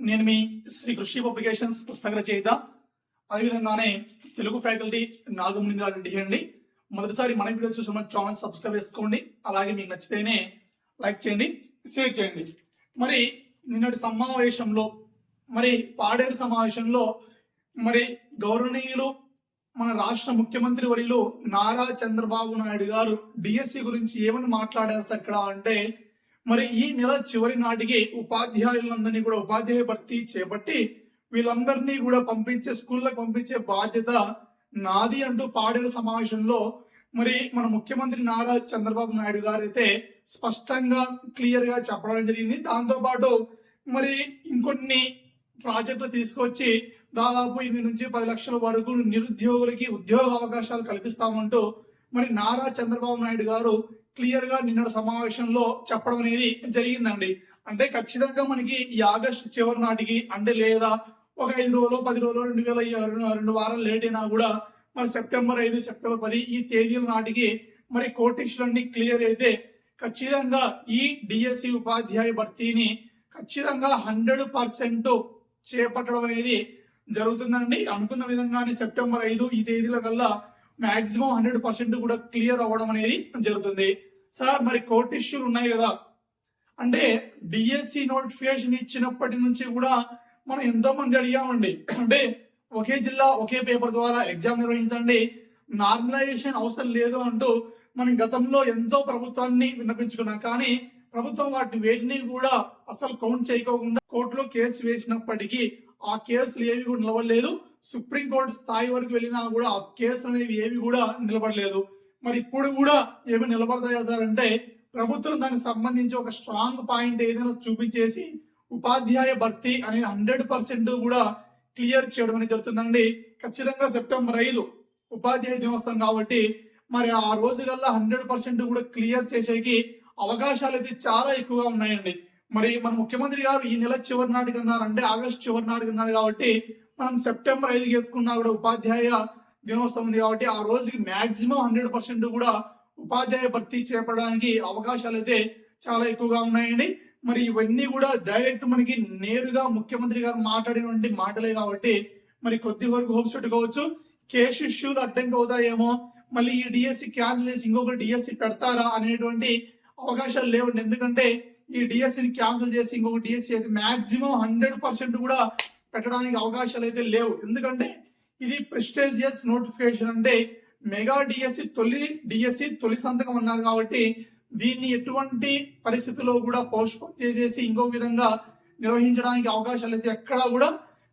నేను మీ శ్రీ కృషి పబ్లికేషన్స్ పుస్తక రచయిత. అదేవిధంగానే తెలుగు ఫ్యాకల్టీ నాగముని గారు అండి మొదటిసారి మన వీడియో చూసిన ఛానల్ సబ్స్క్రైబ్ చేసుకోండి. అలాగే మీకు నచ్చితేనే లైక్ చేయండి షేర్ చేయండి. మరి నిన్నటి సమావేశంలో మరి పాడేరు సమావేశంలో మరి గౌరవనీయులు మన రాష్ట్ర ముఖ్యమంత్రి వరిలో నారా చంద్రబాబు నాయుడు గారు డిఎస్సి గురించి ఏమని మాట్లాడారు అక్కడ అంటే మరి ఈ నెల చివరి నాటికి ఉపాధ్యాయులందరినీ కూడా ఉపాధ్యాయ భర్తీ చేపట్టి వీళ్ళందరినీ కూడా పంపించే స్కూళ్ళకు పంపించే బాధ్యత నాది అంటూ పాడేరు సమావేశంలో మరి మన ముఖ్యమంత్రి నారా చంద్రబాబు నాయుడు గారు అయితే స్పష్టంగా క్లియర్గా చెప్పడం జరిగింది. దాంతో పాటు మరి ఇంకొన్ని ప్రాజెక్టులు తీసుకొచ్చి దాదాపు ఎనిమిది నుంచి పది లక్షల వరకు నిరుద్యోగులకి ఉద్యోగ అవకాశాలు కల్పిస్తామంటూ మరి నారా చంద్రబాబు నాయుడు గారు క్లియర్గా నిన్న సమావేశంలో చెప్పడం అనేది జరిగిందండి. అంటే ఖచ్చితంగా మనకి ఈ ఆగస్ట్ చివరి నాటికి అంటే లేదా ఒక ఐదు రోజులు పది రోజులు రెండు వేల రెండు వారాలు లేట్ అయినా కూడా మరి సెప్టెంబర్ ఐదు సెప్టెంబర్ పది ఈ తేదీల నాటికి మరి కోటేశ్వరుని క్లియర్ అయితే ఖచ్చితంగా ఈ డిఎస్సి ఉపాధ్యాయ భర్తీని ఖచ్చితంగా హండ్రెడ్ పర్సెంట్ చేపట్టడం అనేది జరుగుతుందండి. అనుకున్న విధంగానే సెప్టెంబర్ ఐదు ఈ తేదీల కల్లా మాక్సిమం హండ్రెడ్ పర్సెంట్ కూడా క్లియర్ అవ్వడం అనేది జరుగుతుంది. సార్ మరి కోర్టు ఇష్యూలు ఉన్నాయి కదా. అంటే డిఎస్సి నోటిఫికేషన్ ఇచ్చినప్పటి నుంచి కూడా మనం ఎంతో మంది అడిగామండి. అంటే ఒకే జిల్లా ఒకే పేపర్ ద్వారా ఎగ్జామ్ నిర్వహించండి. నార్మలైజేషన్ అవసరం లేదు అంటూ మనం గతంలో ఎంతో ప్రభుత్వాన్ని విన్నపించుకున్నాం. కానీ ప్రభుత్వం వాటిని వేటిని కూడా అసలు కౌంట్ చేయకోకుండా కోర్టులో కేసు వేసినప్పటికీ ఆ కేసులు ఏవి కూడా నిలబడలేదు. సుప్రీంకోర్టు స్థాయి వరకు వెళ్ళినా కూడా ఆ కేసులు అనేవి ఏవి కూడా నిలబడలేదు. మరి ఇప్పుడు కూడా ఏమి నిలబడతాయా సార్ అంటే ప్రభుత్వం దానికి సంబంధించి ఒక స్ట్రాంగ్ పాయింట్ ఏదైనా చూపించేసి ఉపాధ్యాయ భర్తీ అనేది హండ్రెడ్ పర్సెంట్ కూడా క్లియర్ చేయడం అనేది జరుగుతుందండి. ఖచ్చితంగా సెప్టెంబర్ ఐదు ఉపాధ్యాయ దినోత్సవం కాబట్టి మరి ఆ రోజులల్లా హండ్రెడ్ పర్సెంట్ కూడా క్లియర్ చేసేకి అవకాశాలు అయితే చాలా ఎక్కువగా ఉన్నాయండి. మరి మన ముఖ్యమంత్రి గారు ఈ నెల చివరి నాటికి అన్నారు అంటే ఆగస్ట్ చివరి నాటికి అన్నారు కాబట్టి మనం సెప్టెంబర్ ఐదు చేసుకున్నా కూడా ఉపాధ్యాయ దినోత్సవం ఉంది కాబట్టి ఆ రోజుకి మాక్సిమం హండ్రెడ్ పర్సెంట్ కూడా ఉపాధ్యాయ భర్తీ చేపడానికి అవకాశాలు అయితే చాలా ఎక్కువగా ఉన్నాయండి. మరి ఇవన్నీ కూడా డైరెక్ట్ మనకి నేరుగా ముఖ్యమంత్రి గారు మాట్లాడినటువంటి మాటలే కాబట్టి మరి కొద్ది వరకు హోప్స్ పెట్టుకోవచ్చు. కేసు ఇష్యూలు అడ్డంకి అవుతాయేమో మళ్ళీ ఈ డిఎస్సి క్యాన్సిల్ చేసి ఇంకొక డిఎస్సి పెడతారా అనేటువంటి అవకాశాలు లేవండి. ఎందుకంటే ఈ డిఎస్సిని క్యాన్సిల్ చేసి ఇంకొక డిఎస్సి అయితే మాక్సిమం హండ్రెడ్ పర్సెంట్ కూడా పెట్టడానికి అవకాశాలు అయితే లేవు. ఎందుకంటే ఇది ప్రెస్టేజియస్ నోటిఫికేషన్ అంటే మెగా డిఎస్సి తొలి డిఎస్సి తొలి సంతకం అన్నారు కాబట్టి దీన్ని ఎటువంటి పరిస్థితుల్లో కూడా పోస్ట్పోన్ చేసేసి ఇంకో విధంగా నిర్వహించడానికి అవకాశాలు అయితే ఎక్కడా కూడా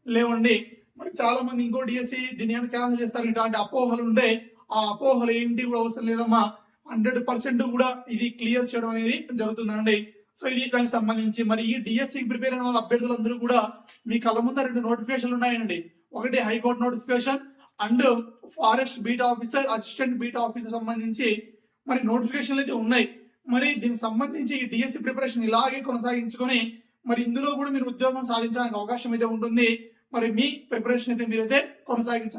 లేవండి. మరి చాలా మంది ఇంకో డిఎస్సి దీన్ని ఏమైనా క్యాన్సిల్ చేస్తారు ఇట్లాంటి అపోహలు ఉండే ఆ అపోహలు ఏంటి కూడా అవసరం లేదమ్మా. హండ్రెడ్ పర్సెంట్ కూడా ఇది క్లియర్ చేయడం అనేది జరుగుతుందండి. సో ఇది దానికి సంబంధించి మరి ఈ డిఎస్సి ప్రిపేర్ అయిన వాళ్ళ అభ్యర్థులందరూ కూడా మీ కళ్ళ ముందు రెండు నోటిఫికేషన్లు ఉన్నాయండి. ఒకటి high court notification and forest beat officer assistant beat officer సంబంధించి మరి నోటిఫికేషన్లు అయితే ఉన్నాయి. మరి దీనికి సంబంధించి ఈ డిఎస్సి ప్రిపరేషన్ ఇలాగే కొనసాగించుకొని మరి ఇందులో కూడా మీరు ఉద్యోగం సాధించడానికి అవకాశం అయితే ఉంటుంది. మరి మీ ప్రిపరేషన్ అయితే మీరైతే కొనసాగించాలి